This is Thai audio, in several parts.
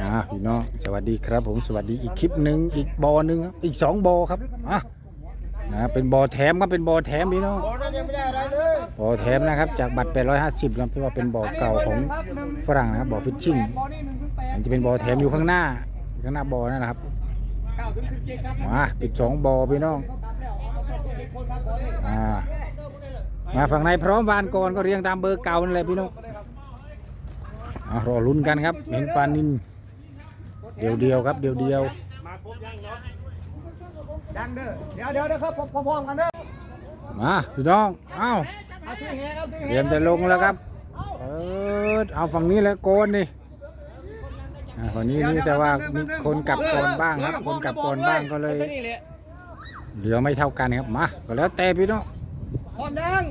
อ่าพี่น้องสวัสดีครับ ผมสวัสดีอีกคลิปหนึ่งอีกบอหนึ่งครับอีกสองบอครับอะนะเป็นบอแถมครับเป็นบอแถมพี่น้องบ่อะไรเลยบอแถมนะครับจากบัตร850ครับที่ว่าเป็นบอเก่าของฝรั่งนะครับบอฟิชชิ่งอันจะเป็นบอแถมอยู่ข้างหน้าข้างหน้าบอนั่นแหละครับมาปิดสองบอพี่น้องอ่ามาฝั่งในพร้อมวานก่อนก็เรียงตามเบอร์เก่านั่นแหละพี่น้องรอลุ้นกันครับ เห็นปลานิน เดียวเดียวๆครับเดียวเดียวยังเด้อเดี๋ยวเดี๋ยวเดี๋ยวครับพร้อมๆกันเด้อๆมาพี่น้องเอ้าเอาที่แหครับที่เตแหรียมจะลงแล้วครับเออเอาฝั่งนี้แหล้วโกนดิอ่าฝั่งนี้นี่แต่ว่ามีคนกลับก่อนบ้างครับ คนกลับก่อนบ้างก็เลยนี่แหละเหลือไม่เท่ากันครับมาก็แล้วแต่พี่น้องพร้อมยัง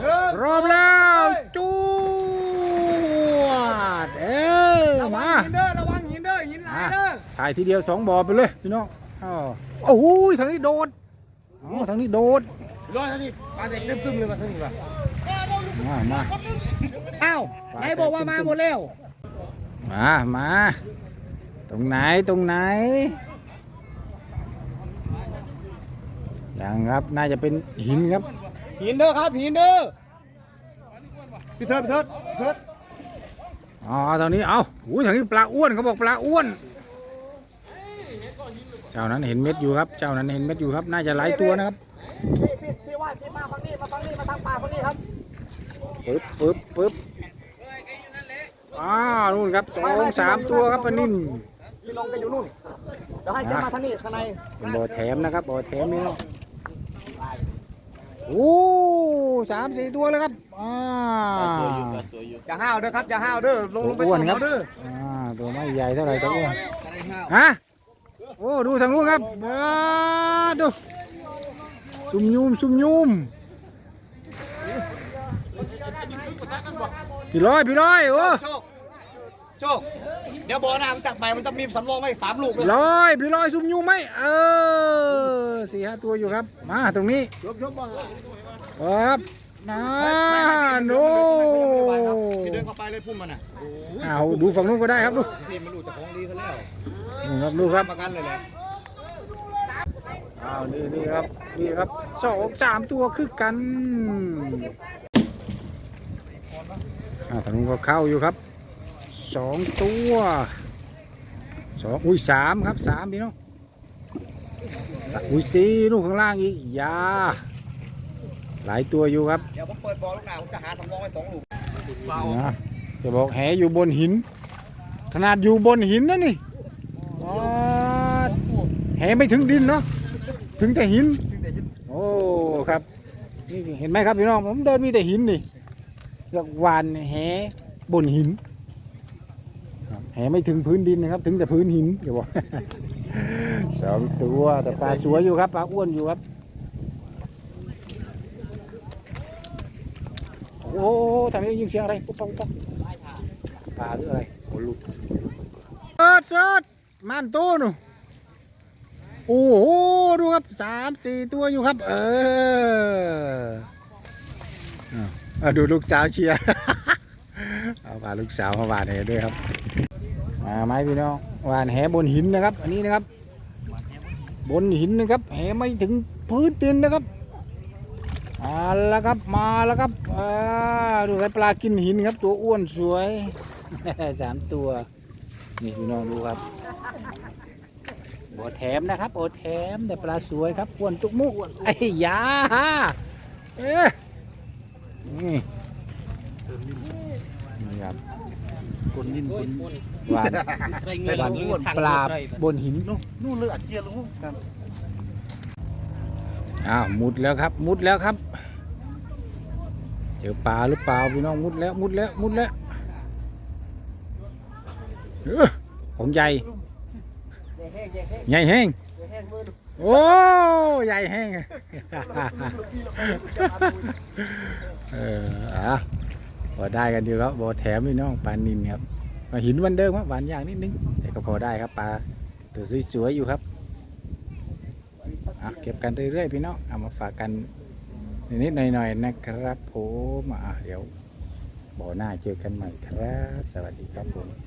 เดินพร้อมแล้วจวดเอ้ย ระวั มาง หินเด้อระวังหินเด้อหินไหลเด้อ ถ่ายทีเดียวสองบ่อไปเลยพี่น้องอ้าวโอ้โหทางนี้โดดอ๋อทางนี้โดดร้อยนาทีปลาเด็กเต็มตึ้มเลยมาทั้งนี้ป่ะมามาอ้าวไหนบอกว่ามาหมดแล้วมามาตรงไหนตรงไหนยังครับน่าจะเป็นหินครับ หินเด้อครับหินเด้อพี่เสิร์ฟพี่เสิร์ฟพี่เสิร์ฟอ๋อตรงนี้เอาอุ้ยทางนี้ปลาอ้วนเขาบอกปลาอ้วน เจ้านั้นเห็นเม็ดอยู่ครับ เจ้านั้นเห็นเม็ดอยู่ครับ น่าจะหลายตัวนะครับพี่พี่พี่ว่าพี่มาฝั่งนี้มาฝั่งนี้มาทางป่าฝั่งนี้ครับปึ๊บปึ๊บปึ๊บอ้านู่นครับสองสามตัวครับปนิ่นพี่ลงกันอยู่นู่นเดี๋ยวให้แกมาทางนี้ข้างในเป็นบ่อแถมนะครับบ่อแถมนี่เนาะโอ้สามสี่ตัวแล้วครับอ่าอย่าห้าวเด้อครับอย่าห้าวเด้อลงลงไปอ้วนต่ำครับเอาเด้ออ่าตัวไม่ใหญ่เท่าไหร่ตัวอ้วนฮะ โอ้ดูทางนู้นครับอ่าดูซุ่มยุมซุ่มยุมพี่ร้อยพี่ร้อยโอ้โชคโชคเดี๋ยวบ่อน้ำจากใหม่มันจะมีสำรองไว้สามลูกเลยพี่ร้อยพี่ร้อยซุ่มยุมไหมเออสี่ห้าตัวอยู่ครับ มาตรงนี้ยกยกบ่อครับนาโนพี่เดินเข้าไปเลยพุ่มมันอะเอาดูฝั่งนู้นก็ได้ครับดูพี่มันรู้จักของดีเขาแล้ว นี่ครับดูครับประกันเลยแหละอ้าวนี่นี่ครับนี่ครับสองสามตัวคือกันอ่าทางนู้นก็เข้าอยู่ครับสองตัวสองอุ้ยสามครับสามพี่น้องอุ้ยสี่นู่นข้างล่างอีกอยาหลายตัวอยู่ครับเดี๋ยวผมเปิดบ่อลูกหน้าผมจะหาสำรองไว้สองลูกเบานะจะบอกแหอยู่บนหิน ขนาดอยู่บนหินนะนี่ อ๋อแหไม่ถึงดินเนาะถึงแต่หิน โอ้ครับนี่เห็นไหมครับพี่น้องผมเดินมีแต่หินนี่เรียกวานแหบนหินแหไม่ถึงพื้นดินนะครับ ถึงแต่พื้นหินอย่าบอกสองตัวแต่ปลาสวยอยู่ครับปลาอ้วนอยู่ครับ โอ้ทางนี้ได้ยินเสียงอะไรปุ๊บปั๊บปุ๊บปลาหรืออะไรโอ้ลูกเสิร์ช มันตู้หนูโอ้โหดูครับสามสี่ตัวอยู่ครับ เอออะอะดูลูกสาวเชียร์เอาพาลูกสาวมาหวานแหด้วยครับมาไหมพี่น้องหวานแหบนหินนะครับ อันนี้นะครับ บนหินนะครับแหไม่ถึงพื้นดินนะครับมาแล้วครับมาแล้วครับดูครับปลากินหินครับตัวอ้วนสวยสามตัว นี่พี่น้องดูครับโอแถมนะครับโอแถมแต่ปลาสวยครับอ้วนตุกมุกอ้วนไอ้ยาเอ๊ะนี่นี่ครับคนนินคนหวานหวานปลาบนหินนู่นเลือดเจียลูกครับอ้าวมุดแล้วครับ มุดแล้วครับ เจอปลาหรือเปล่าพี่น้องมุดแล้วมุดแล้วมุดแล้วเอ้อ ของใหญ่แย่แห้งแย่แห้งใหญ่แห้งแย่แห้งมือดูโอ้ใหญ่แห้งเอออะพอได้กันอยู่ครับบอแถมพี่น้องปลานินครับมาหินวันเดิมครับหวานอย่างนิดนึง แต่ก็พอได้ครับปลาตัวสวยๆอยู่ครับอะเก็บกันเรื่อยๆพี่น้องเอามาฝากกันนิดๆหน่อยๆนะครับผมอะเดี๋ยวบ่อหน้าเจอกันใหม่ครับ สวัสดีครับผม